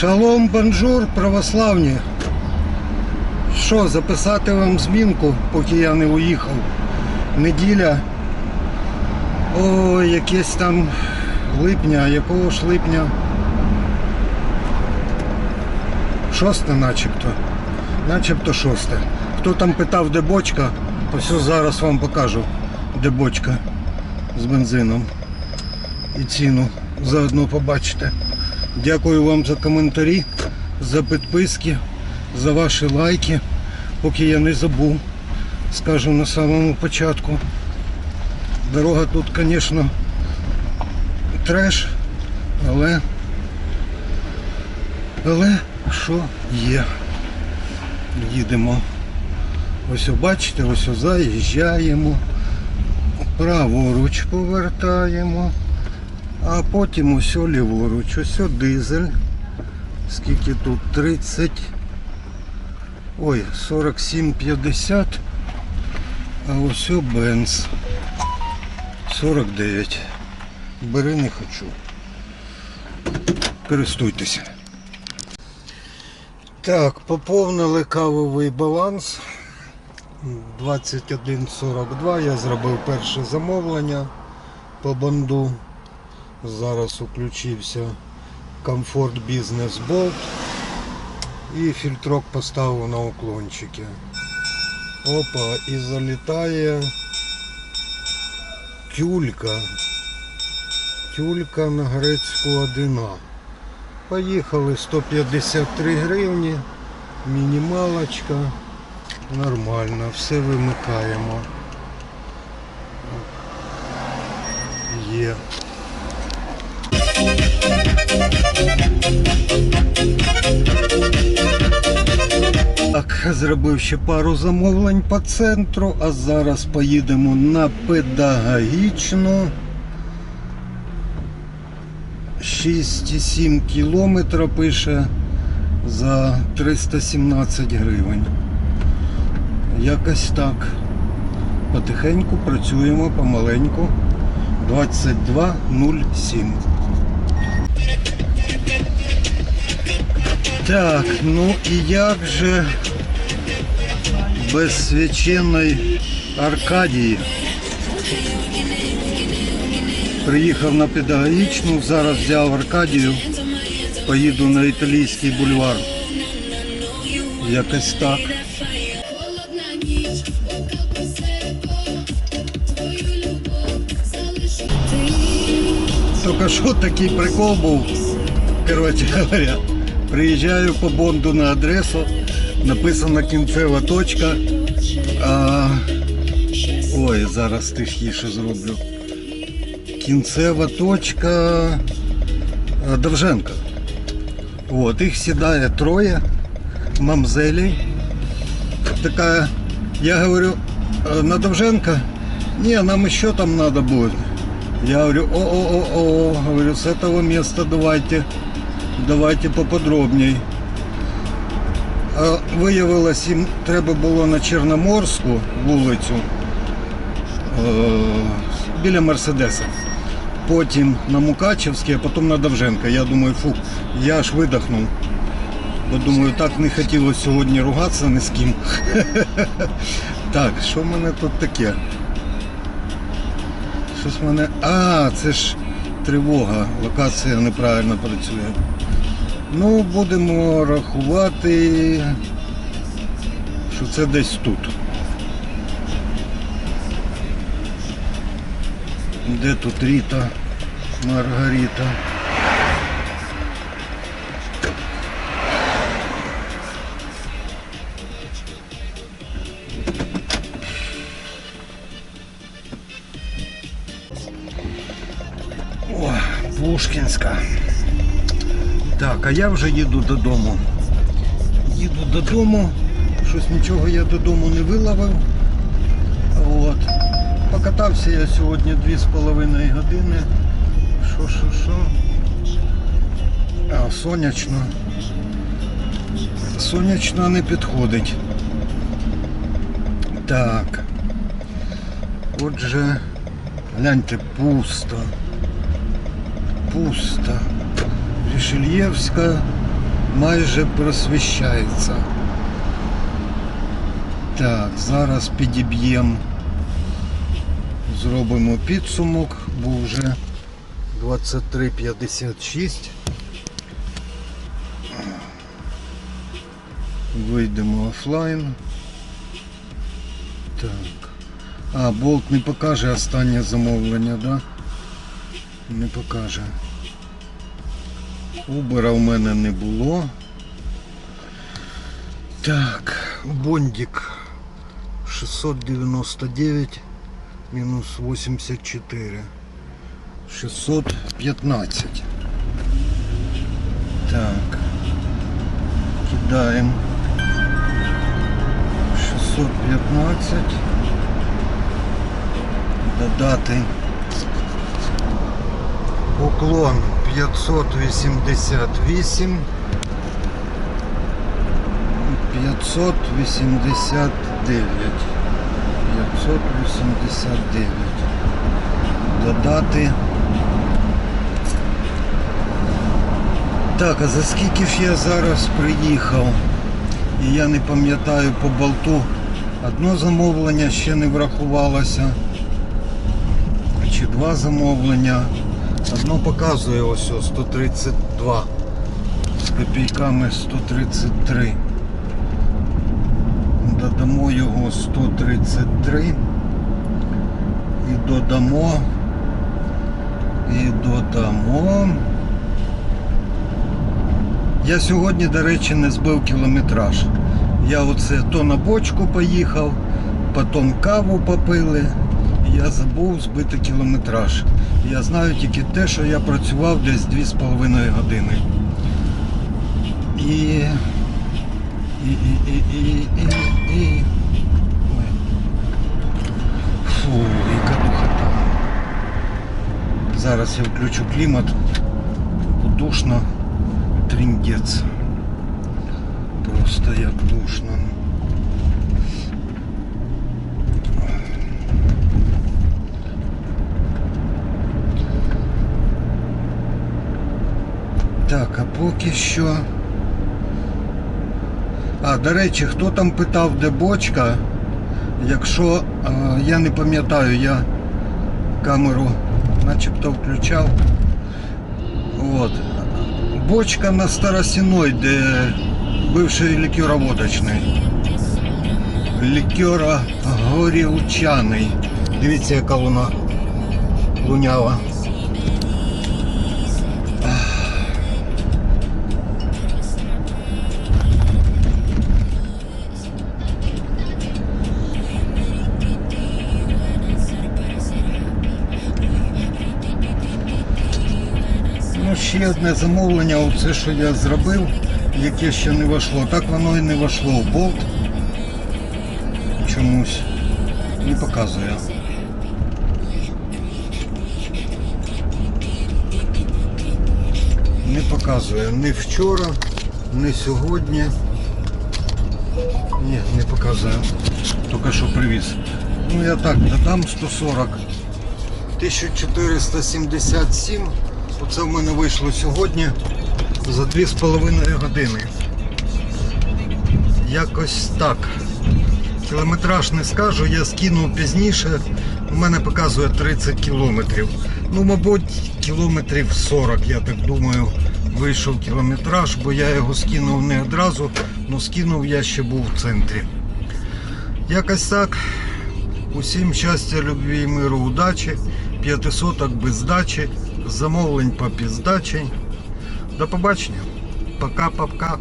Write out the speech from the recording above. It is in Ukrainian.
Шалом, бонжур, православні. Що, записати вам змінку, поки я не уїхав. Неділя. О, якесь там липня, якого ж липня? Шосте начебто. Начебто шосте. Хто там питав, де бочка, ось зараз вам покажу, де бочка з бензином. І ціну заодно побачите. Дякую вам за коментарі, за підписки, за ваші лайки. Поки я не забув, скажу на самому початку. Дорога тут, звісно, треш, але, але що є. Їдемо. Ось бачите, ось заїжджаємо, праворуч повертаємо. А потім ось ліворуч, ось дизель. Скільки тут? 30. Ой, 47,50. А ось бенз. 49. Бери не хочу. Користуйтеся. Так, поповнили кавовий баланс. 21.42. Я зробив перше замовлення по банду. Зараз включився комфорт бізнес болт і фільтрок поставив на уклончики. Опа, і залітає тюлька. Тюлька на грецьку 1А. Поїхали 153 гривні, мінімалочка. Нормально, все вимикаємо. Є. зробив ще пару замовлень по центру, а зараз поїдемо на педагогічну. 6,7 кілометра пише за 317 гривень. Якось так. Потихеньку працюємо помаленьку. 22.07. Так, ну і як же без священної Аркадії? Приїхав на педагогічну, зараз взяв Аркадію, поїду на італійський бульвар. Якось так. Тільки що такий прикол був. Коротше говоря, приїжджаю по бонду на адресу, написана кінцева точка. А... Ой, зараз тихіше зроблю. Кінцева точка а, Довженка. От, їх сідає троє мамзелей. Така, я говорю, «Э, на Довженка? Не, нам еще там надо будет. Я говорю, о-о-о-о, говорю, с этого места давайте, давайте поподробней. А виявилось, їм треба було на Чорноморську вулицю е, біля Мерседеса. Потім на Мукачевський, а потім на Довженка. Я думаю, фу, я аж видихнув. Бо думаю, так не хотілося сьогодні ругатися ні з ким. Так, що в мене тут таке? Щось в мене. А, це ж тривога. Локація неправильно працює. Ну, будемо рахувати, що це десь тут. Де тут Ріта, Маргарита? О, Пушкінська. Так, а я вже їду додому. Їду додому. Щось нічого я додому не виловив. От. Покатався я сьогодні 2,5 години. Що, що, що? А, сонячно. Сонячно не підходить. Так. Отже, гляньте, пусто. Пусто. Рішельєвська майже просвіщається. Так, зараз підіб'ємо, зробимо підсумок, бо вже 23.56. Вийдемо офлайн. Так. А, болт не покаже останнє замовлення, да? Не покаже. Убера в мене не було. Так, бондик 699 мінус 84. 615. Так. Кидаємо. 615. Додати. Уклон 588. 589. 589. Додати. Так, а за скільки ж я зараз приїхав? І я не пам'ятаю по болту. Одно замовлення ще не врахувалося. Чи два замовлення. Одно показує ось о, 132. З копійками 133. Додамо його 133. І додамо. І додамо. Я сьогодні, до речі, не збив кілометраж. Я оце то на бочку поїхав, потім каву попили. Я забув збити кілометраж. Я знаю тільки те, що я працював десь 2,5 години. І. І, і, і, і, і, і. Фу, яка духота. Зараз я включу клімат. Душно. Тріндець. Просто як душно. Так, а поки що. А, до речі, хто там питав, де бочка? Якщо е, я не пам'ятаю, я камеру начебто включав. От. Бочка на Старосіной, де бивший лікероводочний. Лікера горілчаний. Дивіться, яка вона лунява. Ще одне замовлення, оце, що я зробив, яке ще не вийшло. Так воно і не вийшло в болт. Чомусь не показує. Не показує ні вчора, ні сьогодні. Ні, не показує. Тільки що привіз. Ну я так додам 140. 1477. Оце в мене вийшло сьогодні за 2,5 години. Якось так. Кілометраж не скажу, я скинув пізніше. У мене показує 30 кілометрів. Ну, мабуть, кілометрів 40, я так думаю, вийшов кілометраж, бо я його скинув не одразу, але скинув я ще був в центрі. Якось так. Усім щастя, любві і миру, удачі, п'ятисоток без здачі, замовлень по піздачі. До побачення. Пока-пока.